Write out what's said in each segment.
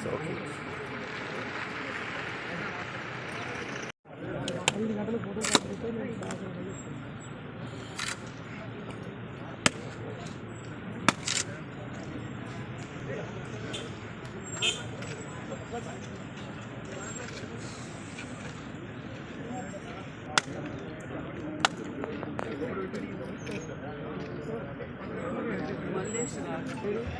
です OK ですし。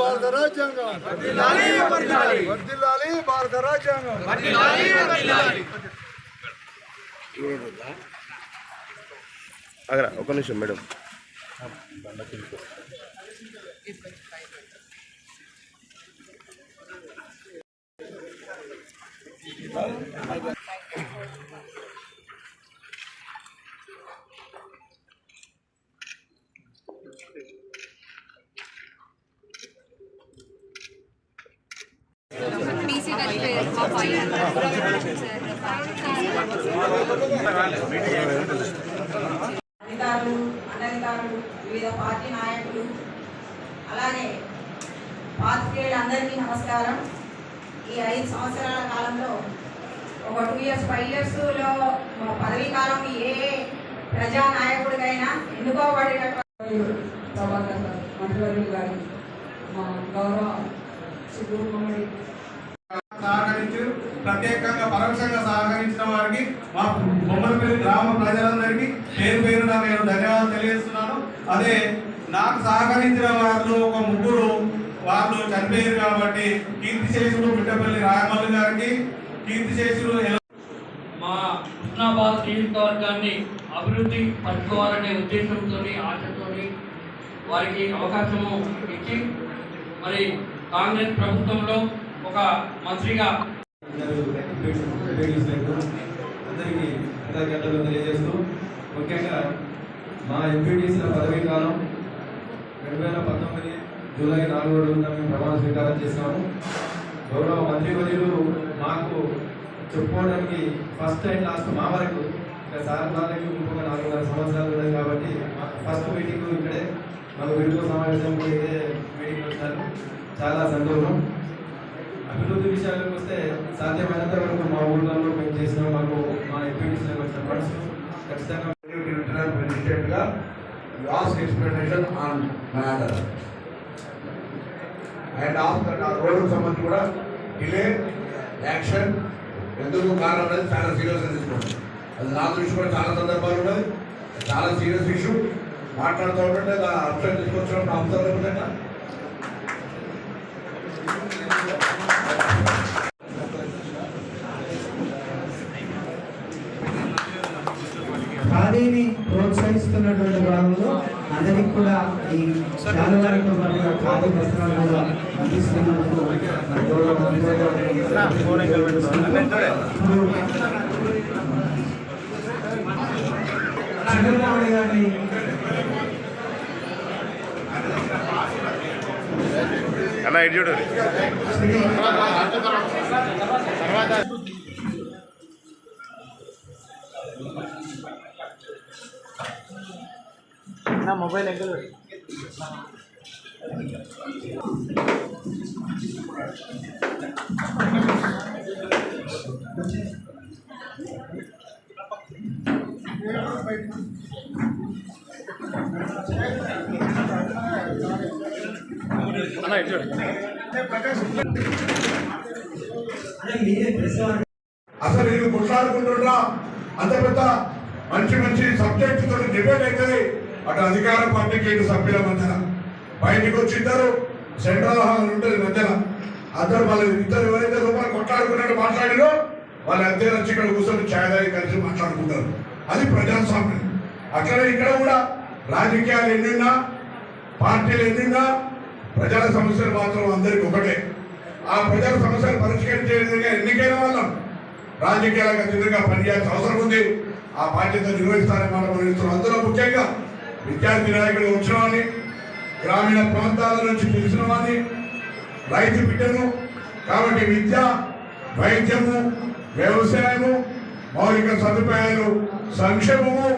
భారత రాజ్యాంగం. వర్దిల్లాలి భారత రాజ్యాంగం. అగరా ఒక నిమిషం మేడం. బీసీ అధికారులు అనధికారులు వివిధ పార్టీ నాయకులు అలాగే పాత్రికేయులందరికీ నమస్కారం. ఈ ఐదు సంవత్సరాల కాలంలో ఒక టూ ఇయర్స్ ఫైవ్ ఇయర్స్లో పదవీ కాలం ఏ ప్రజా నాయకుడికైనా ఎన్నుకోబడినటువంటి ప్రభాకర్ మంత్రివర్యులు గారు మా గౌరవ సుబ్రహ్మణ్య సహకరించారు ప్రత్యేకంగా పరోక్షంగా సహకరించిన వారికి మా బొమ్మలపల్లి గ్రామ ప్రజలందరికీ పేరు పేరున నేను ధన్యవాదాలు తెలియజేస్తున్నాను. అదే నాకు సహకరించిన వారిలో ఒక ముగ్గురు వాళ్ళు చనిపోయారు కాబట్టి కీర్తిశేషుడు మిట్టపల్లి రాయమల్లి గారికి కీర్తిశేషుడు ఎల- మా కృష్ణాబాద్ నియోజకవర్గాన్ని అభివృద్ధి పరచుకోవాలనే ఉద్దేశంతో ఆశతో వారికి అవకాశము ఇచ్చి మరి కాంగ్రెస్ ప్రభుత్వంలో ఒక మంత్రిగా అందరికీ కృతజ్ఞతలు తెలియజేస్తూ ముఖ్యంగా మా ఎంపీటీసీల పదవీ కాలం రెండు వేల పంతొమ్మిది జూలై నాలుగు రోజున మేము ప్రమాణ స్వీకారం చేశాము. గౌరవ మంత్రివర్యులు మాకు చెప్పుకోవడానికి ఫస్ట్ అండ్ లాస్ట్ మా వరకు ఇంకా సార్ వాళ్ళకి ఇంకొక నాలుగున్నర సంవత్సరాలు ఉన్నాయి కాబట్టి ఫస్ట్ మీటింగ్ ఇక్కడే. మాకు వీడియో సమావేశం కూడా ఇదే మీటింగ్ వచ్చారు చాలా సంతోషం. అభివృద్ధి విషయాలకు వస్తే సాధ్యమైనంత వరకు మా ఊళ్ళలో మేము చేసిన మాకు మా ఎంపీటీసీలకు వచ్చిన ఫండ్స్ ఖచ్చితంగా Lieutenant Magistrate గా you ask explanation on matter. And after ఆ రోడ్డుకు సంబంధించి కూడా డిలే యాక్షన్ ఎందుకు కారణం అనేది చాలా సీరియస్గా తీసుకోండి అది నా దృష్టి కూడా చాలా సందర్భాలు ఉన్నాయి చాలా సీరియస్ ఇష్యూ మాట్లాడుతూ ఉంటే అంశం తీసుకొచ్చినప్పుడు అంశాలు ఏమిటంటే ప్రోత్సహిస్తున్నటువంటి భాగంలో అందరికి కూడా ఈ శాలువాలతో పాటుగా ఖాదీ వస్త్రాలు కూడా అందిస్తున్నందుకు చంద్రబాబు గారిని అన్న ఇటు చూడు. నా మొబైల్ ఎక్కడ వారు అసలు నేను కొట్లాడుకుంటున్నా అంత పెద్ద మంచి మంచి సబ్జెక్టు తోటి డిబేట్ అవుతుంది. అటు అధికార పార్టీకి ఇటు సభ్యుల మధ్యన బయటకు వచ్చి ఇద్దరు సెంట్రల్ హాల్ ఉంటుంది మధ్యన. అందరు వాళ్ళు ఇద్దరు ఎవరైతే రూపాయలు కొట్లాడుకున్నట్టు మాట్లాడినో వాళ్ళ అద్దెలు వచ్చి ఇక్కడ కూర్చొని ఛాయ్ కలిసి మాట్లాడుకుంటారు. అది ప్రజాస్వామ్యం. అట్లనే ఇక్కడ కూడా రాజకీయాలు ఎన్నున్నా పార్టీలు ఎన్నున్నా ప్రజల సమస్యలు మాత్రం అందరికి ఒకటే. ఆ ప్రజల సమస్యలు పరిష్కరించే విధంగా ఎన్నికైన వాళ్ళం. రాజకీయాలకు అతీతంగా పనిచేయాల్సిన అవసరం ఉంది. ఆ బాధ్యత నిర్వహిస్తారని మనం నిర్వహిస్తున్నాం అందులో ముఖ్యంగా విద్యార్థి నాయకుడు వచ్చిన గ్రామీణ ప్రాంతాల నుంచి తెలిసిన రైతు బిడ్డను కాబట్టి విద్య వైద్యము వ్యవసాయము మౌలిక సదుపాయాలు సంక్షేమము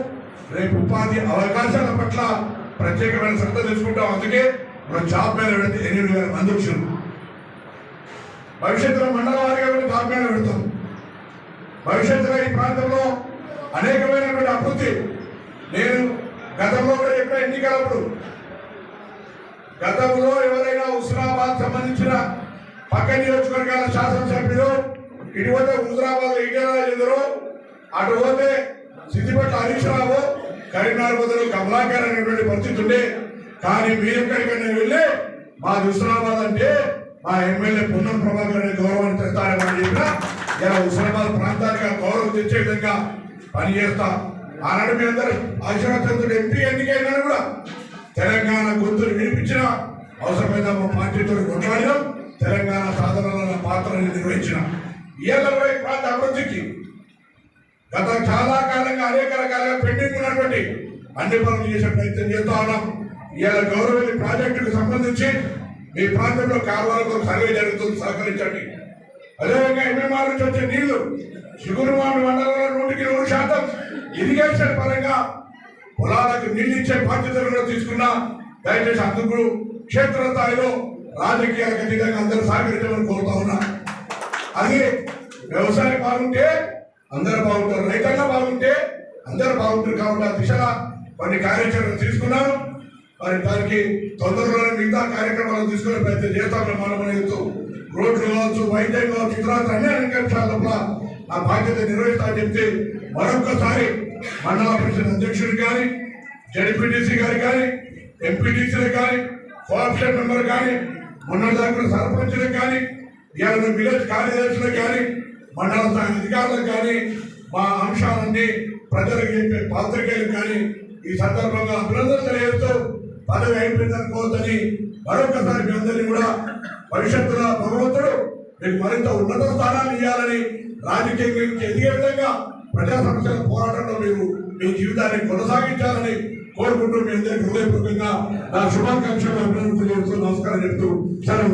రేపు ఉపాధి అవకాశాల పట్ల ప్రత్యేకమైన శ్రద్ధ తీసుకుంటాం అందుకే మనం జాబ్ మీద పెడితే ఎనిమిది వేల మంది వచ్చారు భవిష్యత్తులో మండల వారిగా కూడా జాబ్ మీద పెడతాం. భవిష్యత్తులో ఈ ప్రాంతంలో అనేకమైనటువంటి అభివృద్ధి. నేను గతంలో కూడా చెప్పిన ఎన్నికలప్పుడు గతంలో ఎవరైనా హుస్నాబాద్ సంబంధించిన పక్క నియోజకవర్గాల శాసనసభ్యులు ఇటు పోతే హుజరాబాద్ ఈటెల ఎదురు అటు పోతే సిద్దిపేట హరీష్ రావు కరీంనగర్ బదులు కమలాకర్ అనేటువంటి పరిస్థితి ఉండే. కానీ మీరు ఎక్కడికైనా వెళ్ళి మా హుస్నాబాద్ అంటే మా ఎమ్మెల్యే పున్నం ప్రభాకర్ అనే గౌరవాన్ని తెస్తారని చెప్పిన ఇలా హుస్నాబాద్ ప్రాంతానికి గౌరవం తెచ్చే విధంగా పనిచేస్తాం ఆనాడు మీ అందరూ ఆశీర్వాదంతో ఎంపీ ఎన్నికైనా కూడా. తెలంగాణ గొంతులు వినిపించిన అవసరమైన మా పార్టీతో కొట్లాడినాం. తెలంగాణ సాధనలో నా పాత్రని నిర్వహించిన ఇవాళ ప్రాంత అభివృద్ధికి గత చాలా కాలంగా అనేక రకాలుగా పెండింగ్ ఉన్నటువంటి అన్ని పనులు చేసే ప్రయత్నం చేస్తా ఉన్నాం. ఇవాళ గౌరవల్లి ప్రాజెక్టుకు సంబంధించి మీ ప్రాంతంలో కాలువలకు సర్వే జరుగుతుంది సహకరించండి. అదేవిధంగా ఎంఎంఆర్ నుంచి వచ్చే నీళ్ళు చిగురుమామి మండలంలో నూటికి నూరు శాతం ఇరిగేషన్ పరంగా పొలాలకు నీళ్ళు ఇచ్చే బాధ్యతలు కూడా తీసుకున్నా దయచేసి అందుకు క్షేత్రస్థాయిలో రాజకీయాలకు అతీతంగా అందరూ సహకరించమని కోరుతా ఉన్నా. అది వ్యవసాయం బాగుంటే అందరూ బాగుంటారు రైతాంగం బాగుంటే అందరూ బాగుంటారు కాబట్టి ఆ దిశగా కొన్ని కార్యాచరణ తీసుకున్నాను. మరి దానికి తొందరలోనే మిగతా కార్యక్రమాలు తీసుకునే ప్రయత్నం చేస్తామని మనం చెప్తూ రోడ్లు కావచ్చు వైద్యం కావచ్చు ఇతర అన్ని అంశాల లోపల నా బాధ్యత నిర్వహిస్తా చెప్తే మరొకసారి మండల పరిషత్ అధ్యక్షుడు కానీ జడ్పీటీసీ గారు కానీ ఎంపీటీసీలు కానీ కోఆప్షన్ మెంబర్ కానీ మొన్నటిదాకా దాకా సర్పంచులకు కానీ ఇవాళ విలేజ్ కార్యదర్శులకు కానీ మండల స్థాయి అధికారులకు కానీ మా అంశాలన్నీ ప్రజలకు చెప్పే పాత్రికేయులు కానీ ఈ సందర్భంగా అభినందన తెలియజేస్తూ పదవి అయిపోయిందనుకోవద్దని మరొకసారి మీ అందరినీ కూడా భవిష్యత్తులో భగవంతుడు మీకు మరింత ఉన్నత స్థానాన్ని ఇవ్వాలని రాజకీయంగా ఎదిగే విధంగా ప్రజా సమస్యల పోరాటంలో మీరు మీ జీవితాన్ని కొనసాగించాలని కోరుకుంటూ మీ అందరికీ హృదయపూర్వకంగా నా శుభాకాంక్షలు అభినందన తెలియజేస్తూ నమస్కారం చెప్తూ సెలవు